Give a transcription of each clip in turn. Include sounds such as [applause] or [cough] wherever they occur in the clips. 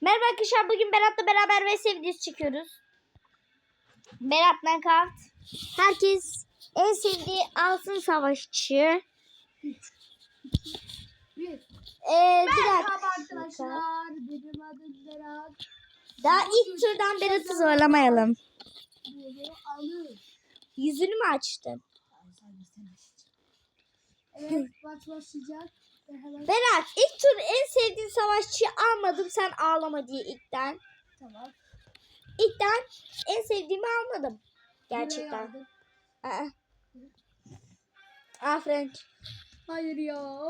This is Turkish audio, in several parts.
Merhaba arkadaşlar bugün Berat'la beraber ve videosu çekiyoruz. Berat Nakavt. Herkes en sevdiği altın savaşçı. Ee, Merhaba arkadaşlar. Benim adım Berat. Daha ilk turdan Berat'ı zorlamayalım. Yüzünü mü açtın? Evet maç başlayacak. Berat ilk tur en sevdiğin savaşçıyı almadım sen ağlama diye ilkten. tamam. İlkten en sevdiğimi almadım. Gerçekten. Aa. Aferin. Hayır ya.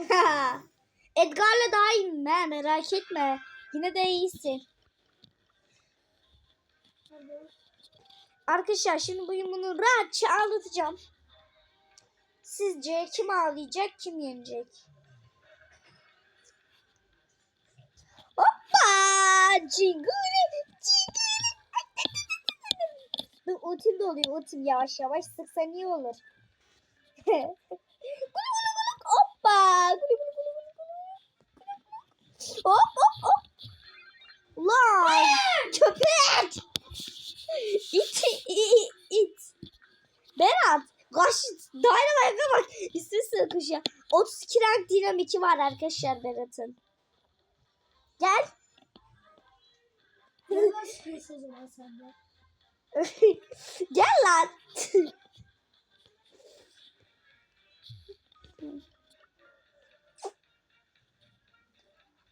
Edgar'la daha iyiyim ben merak etme. Yine de iyisin. Arkadaşlar şimdi bugün bunu rahatça anlatacağım. Sizce kim ağlayacak kim yenecek? Oluyor ultim yavaş yavaş sıksan iyi olur. [laughs] Gulu gulu gulu. Hoppa! Gulu gulu gulu gulu gulu. Hop hop hop. Lan! Köpek! İt, it, it. Berat, kaç Dynamite'a bak. İstiyorsun kuşa. 32 rank dinamiki var arkadaşlar Berat'ın. Gel. Ne başlıyorsun o zaman sende? Gel lan.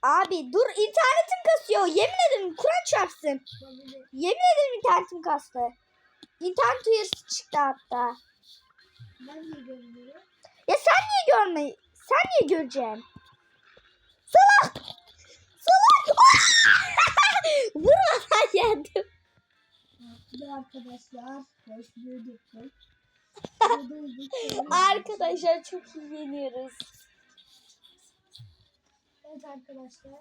Abi dur internetim kasıyor. Yemin ederim Kur'an çarpsın. Yemin ederim internetim kastı. İnternet uyarısı çıktı hatta. Ben de görmüyorum. Ya sen niye görme? Sen niye göreceksin? Salak! Salak! Arkadaşlar. Hoş bulduk. [laughs] Arkadaşlar çok iyi yeniyoruz. Evet arkadaşlar.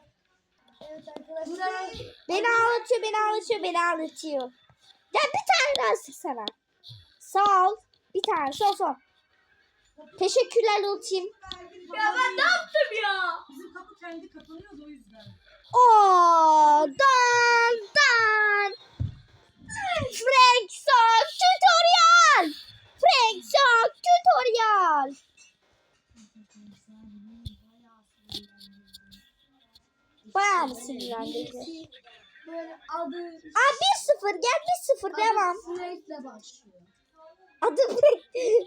Evet arkadaşlar. Beni ağlatıyor, beni ağlatıyor, beni ağlatıyor. Ya bir tane daha sıksana. Sağ ol. Bir tane, sol sol. Teşekkürler ultim. Ya ben ne yaptım ya? Bizim kapı kendi kapanıyor da o yüzden. Oo, dan Sinirlendirdi? Böyle adı Aa 1-0 gel 1-0 devam. Frank'le başlıyor. Adı.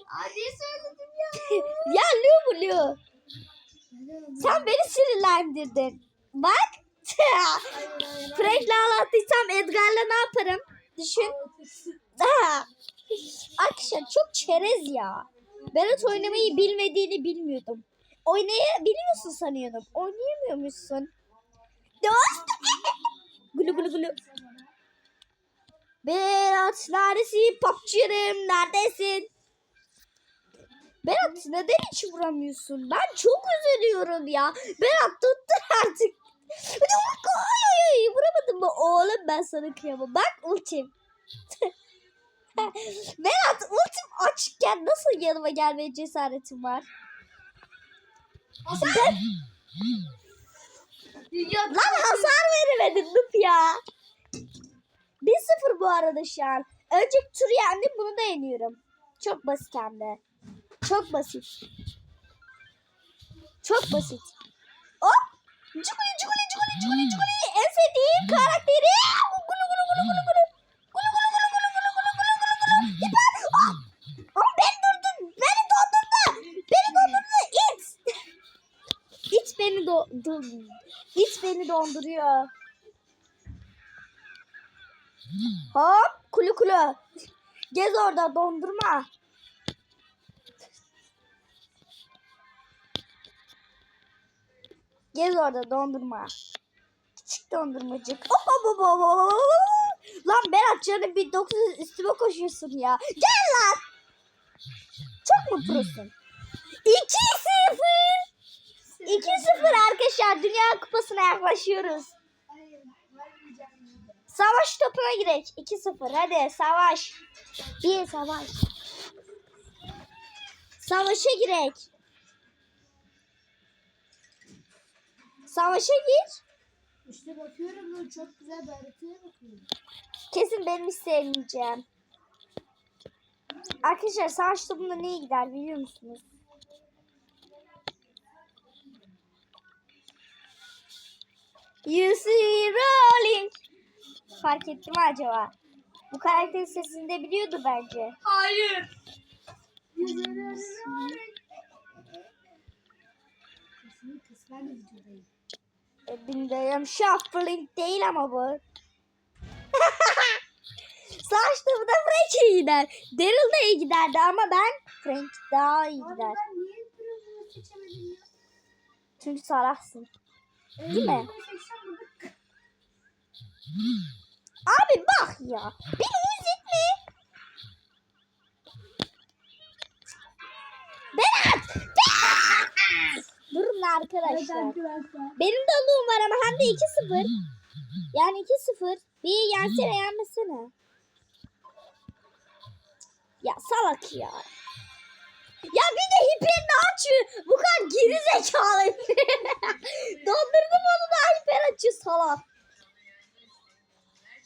Hadi söyledim ya. [laughs] ya Lu Lu. Sen beni sinirlendirdin. Bak. [laughs] Frank'le ağlattıysam Edgar'la ne yaparım? Düşün. Arkadaşlar çok çerez ya. Berat oynamayı bilmediğini bilmiyordum. Oynayabiliyorsun sanıyordum. Oynayamıyormuşsun. Dost. [laughs] gulu gulu gulu. Berat neredesin? Popçurum neredesin? Berat neden hiç vuramıyorsun? Ben çok üzülüyorum ya. Berat tuttur artık. Vuramadım mı? Oğlum ben sana kıyamam. Bak ultim. [laughs] Berat ultim açıkken nasıl yanıma gelmeye cesaretim var? Ben... Lan hasar veremedin Nup ya. 1-0 bu arada şu an. Önceki turu yendim bunu da yeniyorum. Çok basit hem de. Çok basit. Çok basit. Hop. Cuguli cuguli cuguli cuguli cuguli. En sevdiğim karakteri. Gulu gulu gulu gulu gulu. Gulu gulu gulu gulu gulu gulu gulu gulu gulu. İper. Hop. Ama beni durdun. Beni dondurma. Beni dondurma. İt. [laughs] İt beni do... do- İt beni donduruyor. Hop. Kulu kulu. Gez orada dondurma. Gez orada dondurma. Küçük dondurmacık. Oh, oh, oh, oh, oh. Lan Berat canım bir 900 üstüme koşuyorsun ya. Gel lan. Çok mu prosun? 2-0. 2-0 arkadaşlar. Dünya kupasına yaklaşıyoruz. Savaş topuna girek. 2-0 hadi savaş. Bir savaş. Savaşa girek. Savaşa gir. İşte bakıyorum çok güzel bir haritaya bakıyorum. Kesin benim sevmeyeceğim. Arkadaşlar savaş topunda neye gider biliyor musunuz? You see rolling. Fark etti mi acaba? Bu karakterin sesini de biliyordu bence. Hayır. E, Bilmiyorum shuffling değil ama bu. [laughs] Savaş topunda Frank iyi gider. Daryl da iyi giderdi ama ben Frank daha iyi gider. Çünkü salaksın. Değil mi? Burada Abi bak ya. Beni üzülme. Berat! Durun arkadaşlar. Benim de alığım var ama hem de 2-0. Yani 2-0. Bir yensene yenmesene. Ya salak ya. Bir de hiperini açıyor. Bu kadar geri zekalı. [laughs] Dondurdum onu da hiper açıyor salak.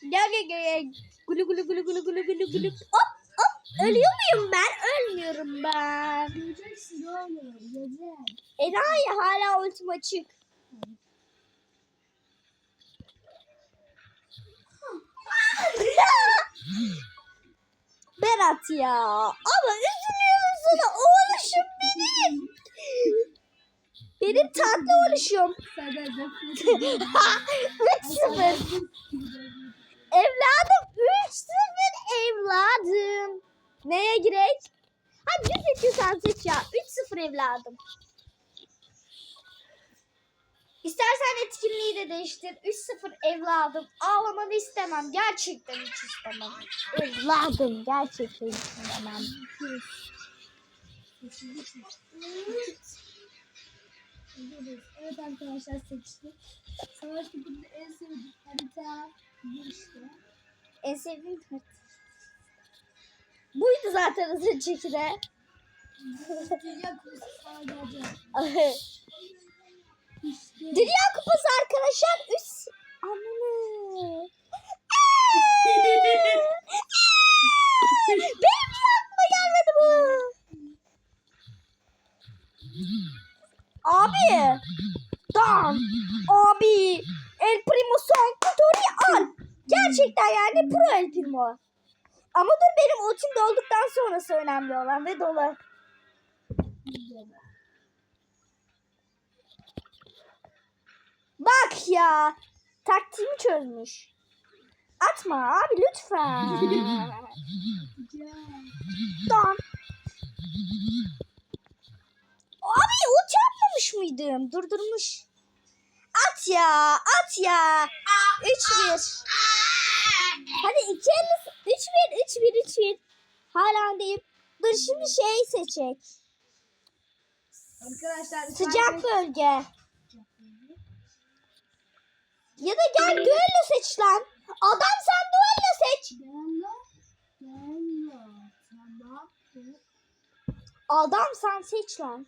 Gel gel gel. Gulu gulu gulu gulu gulu gulu gulu. Hop hop. Ölüyor muyum ben? Ölmüyorum ben. Göreceksin oğlum. Hala ultim açık. [laughs] Berat ya. Ama üzülüyorum sana. O oluşum benim. Benim tatlı oluşum. Ediyorum. [laughs] 3-0. Evladım 3-0 evladım. Neye girek? Hadi ne seçiyorsan seç ya. 3-0 evladım. İstersen etkinliği de değiştir. 3-0 evladım. Ağlamanı istemem. Gerçekten hiç istemem. Evladım gerçekten hiç istemem. Evet arkadaşlar seçtik. Savaş topunda en sevdiğim harita bu işte. En sevdiğim harita. Buydu zaten az önceki de. Dünya Kupası sana. [laughs] Dünya Kupası arkadaşlar 3 Ananı. [laughs] Benim niye aklıma gelmedi bu? Abi. Tamam. Abi. El Primo son kutuyu al. Gerçekten yani pro El Primo. Ama dur benim ultim dolduktan sonrası önemli olan ve dolu. Bak ya. Taktiğimi çözmüş. Atma abi lütfen. [laughs] Ya. Tamam. Abi ult yapmamış mıydım? Durdurmuş. At ya. At ya. 3-1. Hadi iki elli. 3-1. 3-1. 3-1. Hala deyip. Dur şimdi şey seçecek. Arkadaşlar Sıcak bölge. Ya da gel düello seç lan. Adam sen düello seç. Adam sen seç lan.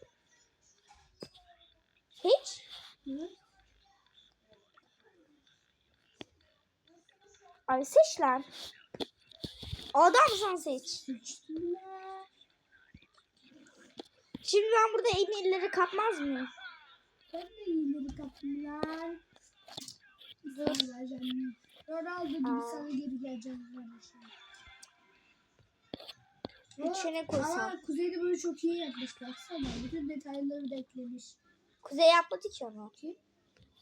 Hiç. Hı? Abi seç lan. Adam sen seç. Şimdi ben burada en iyileri kapmaz mıyım? Ben de iyileri kapımlar. Dur. Vereceğim. Ronaldo gibi Aa. sana geri geleceğim. İçine koysam. Ama kuzeyde böyle çok iyi yapmış. Baksana. Bütün detayları da eklemiş. Kuzey yapmadı ki onu.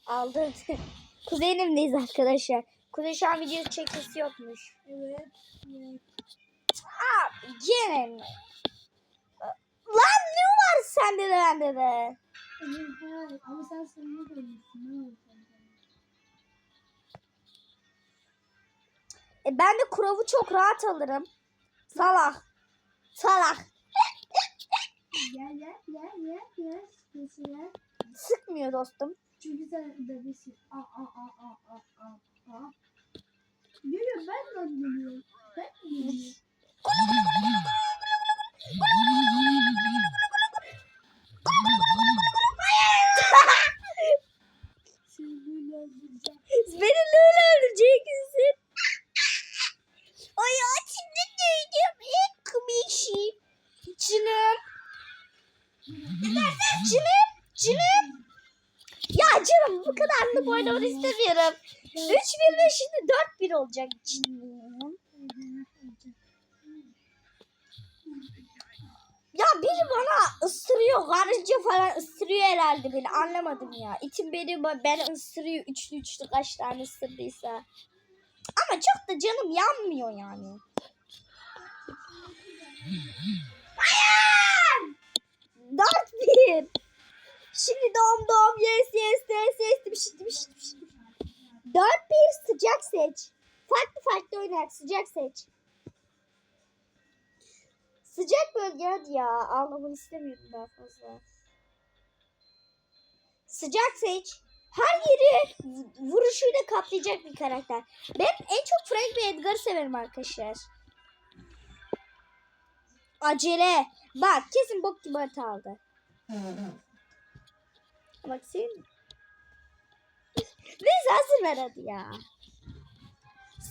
Aldı. [laughs] Kuzey'in evindeyiz arkadaşlar. Kuzey şu an video çekmesi yokmuş. Evet. evet. Abi gene mi? Lan ne var sende de bende de? Evet. Ama sen sonuna oldu? E ben de Kurov'u çok rahat alırım. Salak. Salak. Gel gel gel gel gel. Nesine? Sıkmıyor dostum. Çünkü sen bebesin. Aa aa aa aa aa aa. Geliyor ben de geliyorum. Ben de geliyorum. Beni Lula ölecek misin? Ay açımda diyeceğim en komik şey. İçinim. Cinim, cinim. Ya canım bu kadarlık oynamanı istemiyorum. 3-1 ve şimdi 4-1 olacak cinim. Ya biri bana ısırıyor. Karınca falan ısırıyor herhalde beni. Anlamadım ya. İçim beni ben ısırıyor. Üçlü üçlü kaç tane ısırdıysa. Ama çok da canım yanmıyor yani. Hayır! Dom dom yes yes yes yes demiş demiş demiş. Dört bir sıcak seç. Farklı farklı oynar sıcak seç. Sıcak bölge hadi ya. Ağlamanı istemiyorum daha fazla. Sıcak seç. Her yeri vuruşuyla kaplayacak bir karakter. Ben en çok Frank ve Edgar'ı severim arkadaşlar. Acele. Bak kesin bok gibi hata aldı. Bak sen. Neyse hazır ver hadi ya.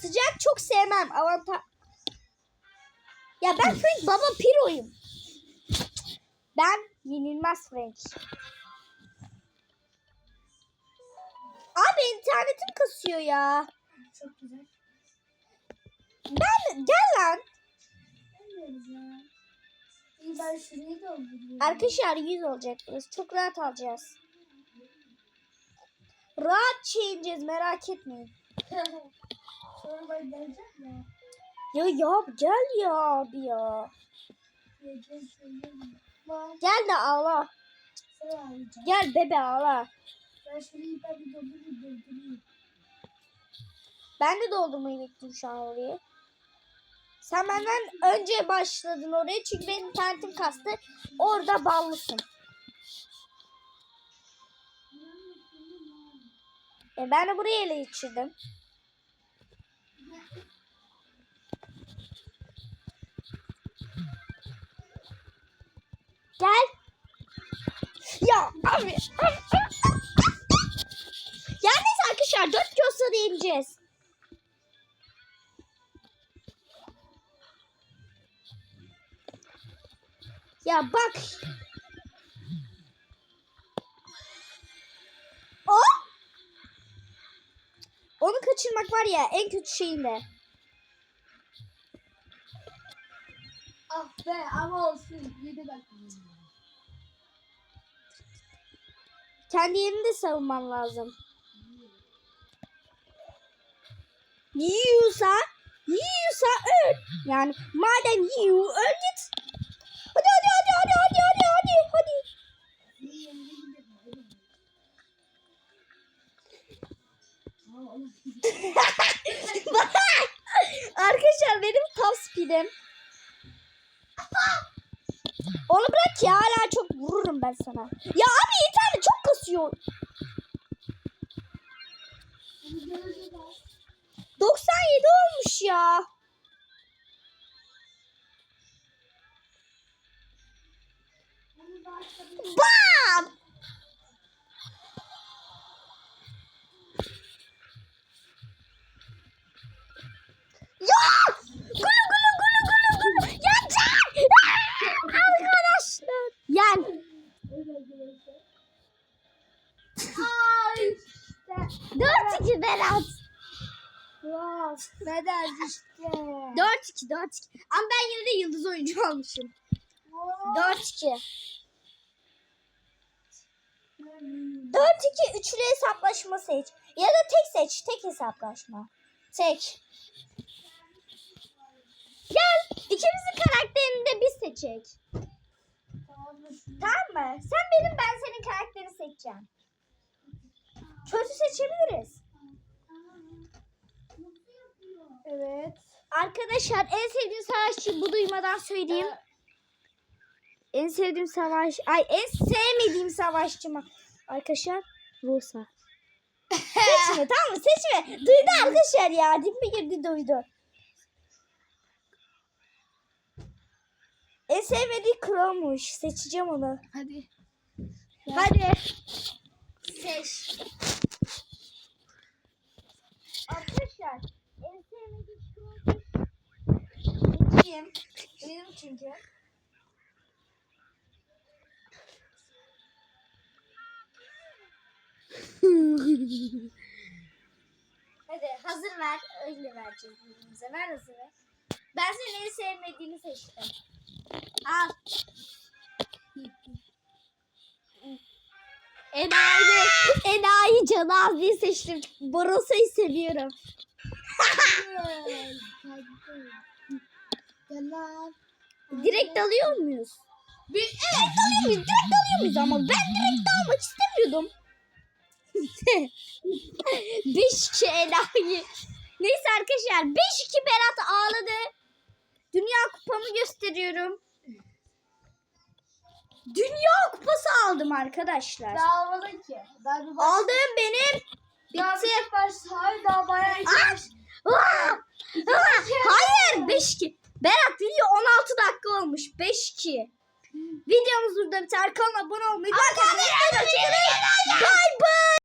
Sıcak çok sevmem. Avantaj. Ya ben Frank baba piroyum. Ben yenilmez Frank. Abi internetim kasıyor ya. Çok güzel. Ben gel lan. Arkadaşlar 100 olacak burası. Çok rahat alacağız. Rahat çiğneyeceğiz merak etmeyin. [laughs] Sonra ben geleceğim ya. Ya gel ya abi ya. Gel de ağla. Gel bebe ağla. Ben şurayı ben bir doldurayım doldurayım. Ben de doldurmayı bekliyorum şu an orayı. Sen benden önce başladın oraya çünkü benim internetim kastı. Orada ballısın. E ben de buraya ele geçirdim. Gel. Ya abi. abi, abi, abi. Ya neyse arkadaşlar dört kilosa değineceğiz. Ya bak. Onu kaçırmak var ya en kötü şeyinde. Ah be ama olsun. Yedi bakayım. Kendi yerini de savunman lazım. Yiyorsa, yiyorsa öl. Yani madem yiyor öl git. Hadi hadi hadi hadi hadi hadi hadi hadi. İyi yerine gidelim. Aa, oğlum. Arkadaşlar benim top speed'im. Onu bırak ya hala çok vururum ben sana. Ya abi internet çok kasıyor. Bunu göreceğiz ha. 97 olmuş ya. 4-2 4-2. Ama ben yine de yıldız oyuncu [laughs] olmuşum. 4-2. 4-2 üçlü hesaplaşma seç. Ya da tek seç. Tek hesaplaşma. Tek. Gel. ikimizin karakterini de biz mı? Tamam mı? Sen benim ben senin karakterini seçeceğim. Kötü seçebiliriz. Evet. Arkadaşlar en sevdiğim savaşçı bu duymadan söyleyeyim. En sevdiğim savaş... Ay en sevmediğim savaşçı mı? Arkadaşlar Rusa. Seçme [laughs] tamam mı? Seçme. Duydu arkadaşlar ya. Dibime girdi duydu. En sevmediği Crow'muş. Seçeceğim onu. Hadi. Hadi. Seç. Arkadaşlar en sevmediğim Crow'muş. Seçeyim. Benim çünkü. Hazır ver. Öyle vereceğiz birbirimize. Ver hazır ver. Ben senin en sevmediğini seçtim. Al. Enayi, enayi Canazlı'yı seçtim. Borosa'yı seviyorum. [laughs] [laughs] Direkt alıyor muyuz? Bir, evet alıyor muyuz? Direkt alıyor muyuz ama ben direkt almak istemiyordum. [laughs] 5-2 enayi. Neyse arkadaşlar 5-2 Berat ağladı. Dünya kupamı gösteriyorum. Dünya kupası aldım arkadaşlar. Daha almadın ki. Daha bir baş... Aldığım benim. Daha Bitti. bir baş... Hayır daha bayağı Aa! Aa! Aa! Hayır 5-2. Berat video 16 dakika olmuş. 5-2. Videomuz burada biter. Kanala abone olmayı. Bay bay.